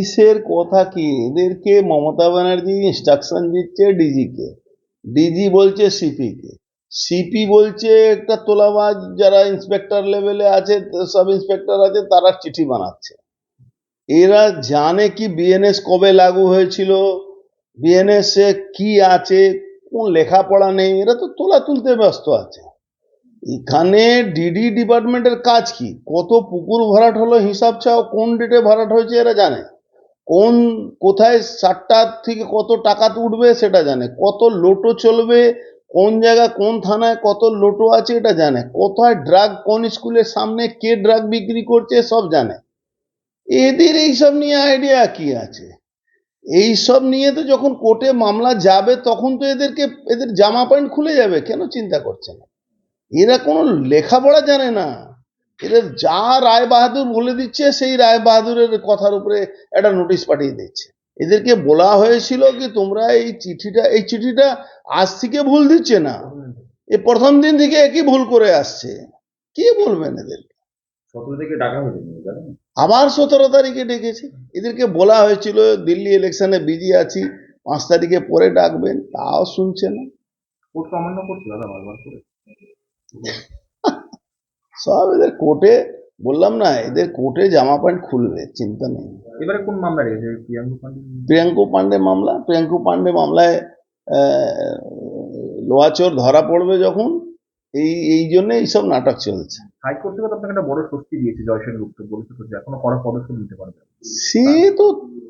পুলিশের কথা কি? এদেরকে মমতা ব্যানার্জি ইনস্ট্রাকশন দিচ্ছে ডিজিকে। ডিজি বলছে সিপিকে। সিপি বলছে একটা তোলাবাজ যারা ইন্সপেক্টর লেভেলে আছে, সাব ইন্সপেক্টর আছে, তারা চিঠি বানাচ্ছে। এরা জানে কি বিএনএস কবে লাগু হয়েছিল? বিএনএস এ কি আছে? কোন লেখাপড়া নেই? এরা তো তোলা তুলতে ব্যস্ত আছে। এখানে ডিডি ডিপার্টমেন্টের কাজ কি? কত পুকুর ভরাট হলো হিসাব চাও কোন ডেটে ভরাট হয়েছে এরা জানে? কোন, কোথায় সাতটা থেকে কত টাকা উঠবে সেটা জানে। কত লোটো চলবে, কোন জায়গা, কোন থানায় কত লোটো আছে এটা জানে। কোথায় ড্রাগ কোন স্কুলের সামনে কে ড্রাগ বিক্রি করছে সব জানে। এদের এইসব নিয়ে আইডিয়া কি আছে? এইসব নিয়ে তো যখন কোর্টে মামলা যাবে, তখন তো এদেরকে, এদের জামা প্যান্ট খুলে যাবে, কেন চিন্তা করছে না? এরা কোনো লেখাপড়া জানে না। এদের যা রায় বাহাদুর বলে দিচ্ছে সেই রায় বাহাদুরের কথার উপরে একটা নোটিশ পাঠিয়ে দিচ্ছে। এদেরকে বলা হয়েছিল কি তোমরা এই চিঠিটা এই চিঠিটা আজ থেকে ভুল দিচ্ছে না। এ প্রথম দিন থেকে একই ভুল করে আসছে। কে বলবেন এদের? সতেরো থেকে ডাকা হয়েছে জানেন আবার সতেরো তারিখে ডেকেছে। এদেরকে বলা হয়েছিল দিল্লি ইলেকশনে বিজি আছি পাঁচ তারিখে পরে ডাকবেন তাও শুনছে না। কোর্ট করছে দাদা বারবার করে? সব এদের কোর্টে বললাম না এদের কোর্টে জামা প্যান্ট খুলবে চিন্তা নেই। এবারে কোন মামলা রেখেছে? প্রিয়াঙ্ক পান্ডে প্রিয়াঙ্কু পান্ডে মামলা? প্রিয়াঙ্কু পান্ডে মামলায় আহ, লোহাচোর ধরা পড়বে যখন এই এই জন্য এইসব নাটক চলছে। হাইকোর্ট থেকে আপনাকে একটা বড় স্বস্তি দিয়েছে জয়সেন গুপ্ত বলেছে তো এখনও কড়া পদক্ষেপ নিতে পারবে। সে তো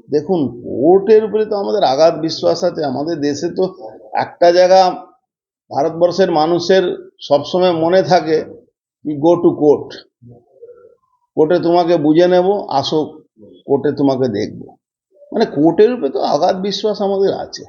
দেখুন কোর্টের উপরে তো আমাদের আঘাত বিশ্বাস আছে আমাদের দেশে তো একটা জায়গা ভারতবর্ষের মানুষের সবসময় মনে থাকে কি গো টু কোর্ট কোর্টে তোমাকে বুঝে নেব, আসো কোর্টে তোমাকে দেখব। মানে কোর্টের উপরে তো আঘাত বিশ্বাস আমাদের আছে।